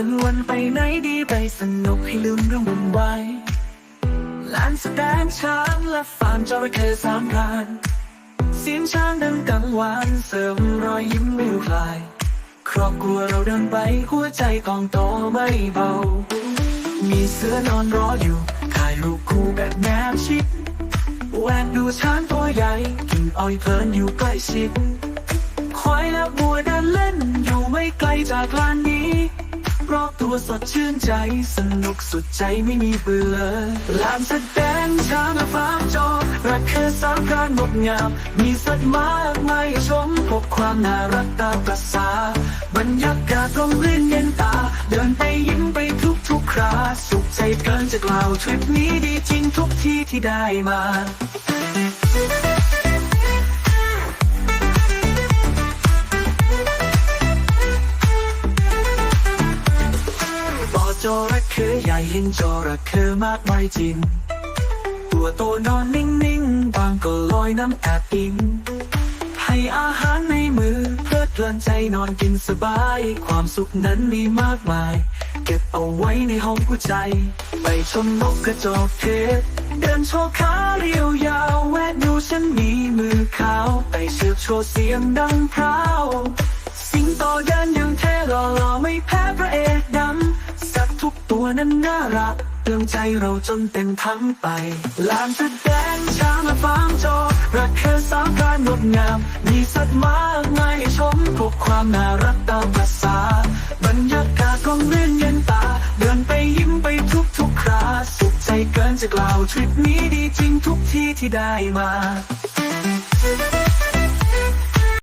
วันวันไปไหนดีไปสนุกให้ลืมเรื่องวุ่นวายลานแสดงช้างและฟาร์มจระเข้สามพรานเสียงช้างดังกังวานเสริมรอยยิ้มไม่คลาย ครอบครัวเราเดินไปหัวใจกองโตไม่เบา มีเสือนอนรออยู่ถ่ายรูปคู่แบบแนบชิดแหวกดูช้างตัวใหญ่กินอ้อยเพลินอยู่ใกล้ชิดควายและบัวเดินเล่นอยู่ไม่ไกลจากลานนี้ รอบตัวสดชื่นใจ สนุกสุดใจไม่มีเบื่อลานแสดงช้างและฟาร์มจอรักคือสามพรานงดงาม มีสัตว์มากมายชมพบความน่ารักตามประสาบรรยากาศร่มรื่นเย็นตา เดินไปยิ้มไปทุกทุกครา สุขใจเกินจะกล่าวทริปนี้ดีจริงทุกที่ที่ได้มา ระเข้ใหญ่เห็นจระเข้มากมายจริง ตัวโตนอนนิ่งๆ บางก็ลอยน้ำแอบอิงให้อาหารในมือเพลิดเพลินใจนอนกินสบาย ความสุขนั้นมีมากมาย เก็บเอาไว้ในห้องหัวใจ ไปชมนกกระจอกเทศ เดินโชว์ขาเรียวยาวแวะดูฉันมีมือขาว ไปเชือกโชว์เสียงดังพร้าว สิงโตเดินยัง นั้นน่ารักเตือนใจเราจนเต็มทั้งไป ลานแสดงช้างและฟาร์มโจรักแค่สามพรานงดงาม มีสัตว์มากมายให้ชมพบความน่ารักตามภาษา บรรยากาศร่มรื่นเย็นตา เดินไปยิ้มไปทุกทุกครา สุขใจเกินจะกล่าวทริปนี้ดีจริงทุกที่ที่ได้มา